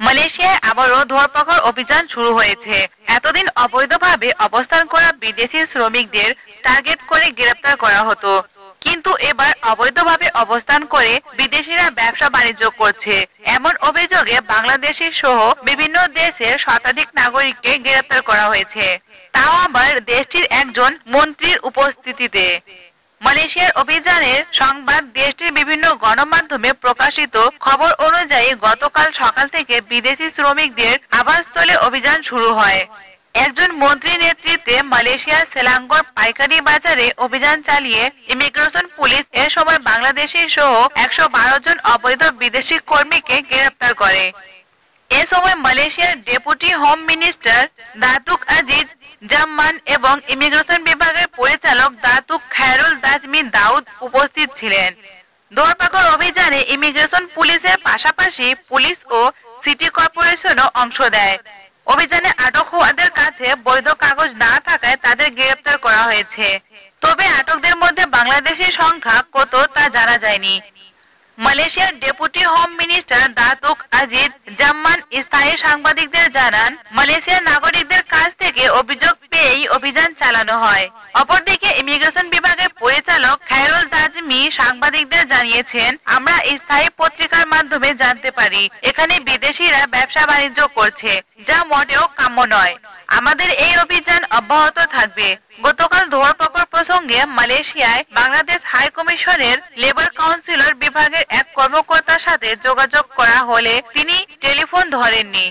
মালয়েশিয়ায় আবারও ধরপাকড় অভিযান শুরু হয়েছে। এতদিন অবৈধভাবে অবস্থান করা বিদেশি শ্রমিকদের টার্গেট করে গ্রেপ্তার করা হতো। কিন্তু এবার অবৈধভাবে অবস্থান করে বিদেশিরা ব্যবসা বাণিজ্য করছে। এমন অভিযোগে বাংলাদেশের সহ বিভিন্ন দেশের শতাধিক নাগরিককে গ্রেপ্তার করা হয়েছে। তাও আবার দেশটির একজন মন্ত্রীর উপস্থিতিতে। মালয়েশিয়ার অভিযানের সংবাদ দেশটির বিভিন্ন গণমাধ্যমে প্রকাশিত খবর অনুযায়ী গতকাল সকাল থেকে বিদেশি শ্রমিকদের আবাসস্থলে অভিযান শুরু হয়। একজন মন্ত্রীর নেতৃত্বে মালয়েশিয়ার সেলাঙ্গর পাইকারি বাজারে অভিযান চালিয়ে ইমিগ্রেশন পুলিশ এ সময় বাংলাদেশি সহ একশো বারো জন অবৈধ বিদেশি কর্মীকে গ্রেপ্তার করে। এ সময় মালয়েশিয়ার deputy home minister Datuk Aziz Jamman এবং ইমিগ্রেশন বিভাগের পরিচালক দাউদ উপস্থিত ছিলেন। ধরপাকড় অভিযানে ইমিগ্রেশন পুলিশের পাশাপাশি পুলিশ ও সিটি কর্পোরেশনও অংশ দেয় অভিযানে আটক হওয়াদের কাছে বৈধ কাগজ না থাকায় তাদের গ্রেপ্তার করা হয়েছে। তবে আটকদের মধ্যে বাংলাদেশের সংখ্যা কত তা জানা যায়নি। মালয়েশিয়ার deputy home minister Datuk Aziz Jamman স্থায়ী সাংবাদিকদের জানান, মালয়েশিয়ার নাগরিকদের কাছ থেকে অভিযোগ পেয়েই অভিযান চালানো হয়। অপরদিকে ইমিগ্রেশন বিভাগের পরিচালক খায়রুল তাজমি সাংবাদিকদের জানিয়েছেন, আমরা স্থায়ী পত্রিকার মাধ্যমে জানতে পারি, এখানে বিদেশিরা ব্যবসা বাণিজ্য করছে, যা মোটেও কাম্য নয়। আমাদের এই অভিযান অব্যাহত থাকবে। গতকাল ধরপাকড় প্রসঙ্গে মালয়েশিয়ায় বাংলাদেশ হাই কমিশনের লেবার কাউন্সিলর বিভাগের এক কর্মকর্তার সাথে যোগাযোগ করা হলে তিনি টেলিফোন ধরেননি।